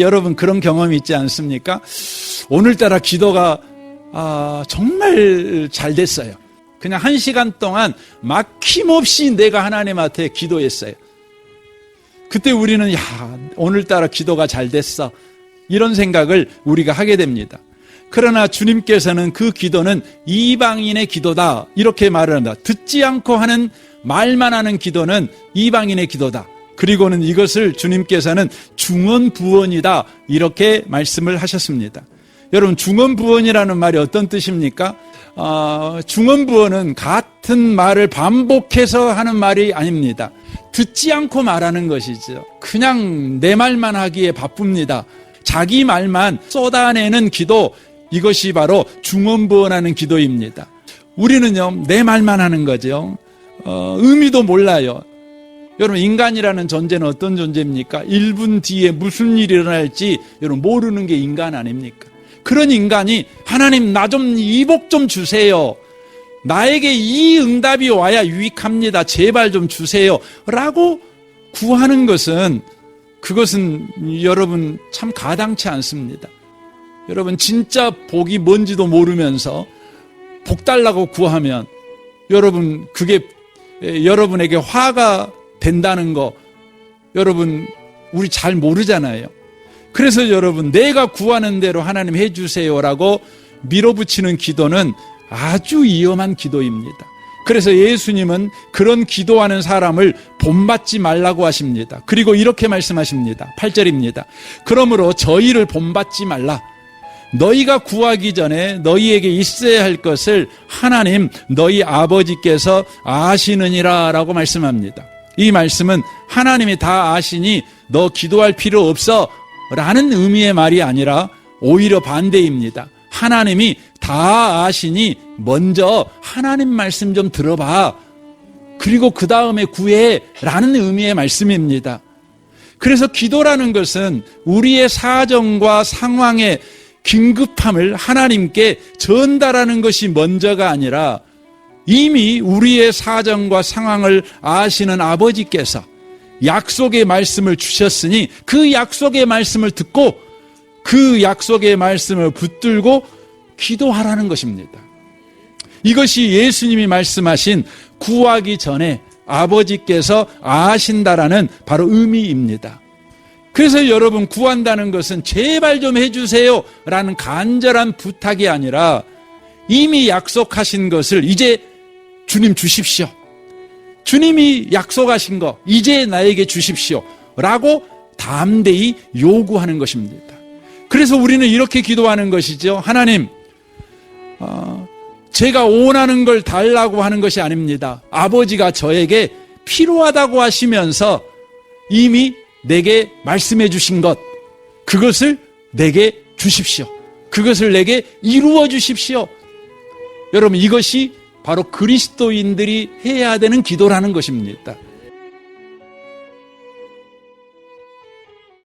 여러분 그런 경험이 있지 않습니까? 오늘따라 기도가 아, 정말 잘 됐어요. 그냥 한 시간 동안 막힘없이 내가 하나님한테 기도했어요. 그때 우리는 야 오늘따라 기도가 잘 됐어 이런 생각을 우리가 하게 됩니다. 그러나 주님께서는 그 기도는 이방인의 기도다 이렇게 말을 한다. 듣지 않고 하는 말만 하는 기도는 이방인의 기도다. 그리고는 이것을 주님께서는 중언부언이다 이렇게 말씀을 하셨습니다. 여러분 중언부언이라는 말이 어떤 뜻입니까? 어, 중언부언은 같은 말을 반복해서 하는 말이 아닙니다. 듣지 않고 말하는 것이죠. 그냥 내 말만 하기에 바쁩니다. 자기 말만 쏟아내는 기도 이것이 바로 중언부언하는 기도입니다. 우리는요 내 말만 하는 거죠. 어, 의미도 몰라요. 여러분 인간이라는 존재는 어떤 존재입니까? 1분 뒤에 무슨 일이 일어날지 여러분 모르는 게 인간 아닙니까? 그런 인간이 하나님 나 좀 이복 좀 주세요. 나에게 이 응답이 와야 유익합니다. 제발 좀 주세요. 라고 구하는 것은 그것은 여러분 참 가당치 않습니다. 여러분 진짜 복이 뭔지도 모르면서 복 달라고 구하면 여러분 그게 여러분에게 화가 된다는 거 여러분 우리 잘 모르잖아요. 그래서 여러분 내가 구하는 대로 하나님 해 주세요라고 밀어붙이는 기도는 아주 위험한 기도입니다. 그래서 예수님은 그런 기도하는 사람을 본받지 말라고 하십니다. 그리고 이렇게 말씀하십니다. 8절입니다. 그러므로 저희를 본받지 말라. 너희가 구하기 전에 너희에게 있어야 할 것을 하나님 너희 아버지께서 아시느니라 라고 말씀합니다. 이 말씀은 하나님이 다 아시니 너 기도할 필요 없어 라는 의미의 말이 아니라 오히려 반대입니다. 하나님이 다 아시니 먼저 하나님 말씀 좀 들어봐. 그리고 그 다음에 구해 라는 의미의 말씀입니다. 그래서 기도라는 것은 우리의 사정과 상황의 긴급함을 하나님께 전달하는 것이 먼저가 아니라 이미 우리의 사정과 상황을 아시는 아버지께서 약속의 말씀을 주셨으니 그 약속의 말씀을 듣고 그 약속의 말씀을 붙들고 기도하라는 것입니다. 이것이 예수님이 말씀하신 구하기 전에 아버지께서 아신다라는 바로 의미입니다. 그래서 여러분 구한다는 것은 제발 좀 해주세요 라는 간절한 부탁이 아니라 이미 약속하신 것을 이제 주님 주십시오. 주님이 약속하신 거 이제 나에게 주십시오. 라고 담대히 요구하는 것입니다. 그래서 우리는 이렇게 기도하는 것이죠. 하나님, 어, 제가 원하는 걸 달라고 하는 것이 아닙니다. 아버지가 저에게 필요하다고 하시면서 이미 내게 말씀해 주신 것, 그것을 내게 주십시오. 그것을 내게 이루어 주십시오. 여러분, 이것이 바로 그리스도인들이 해야 되는 기도라는 것입니다.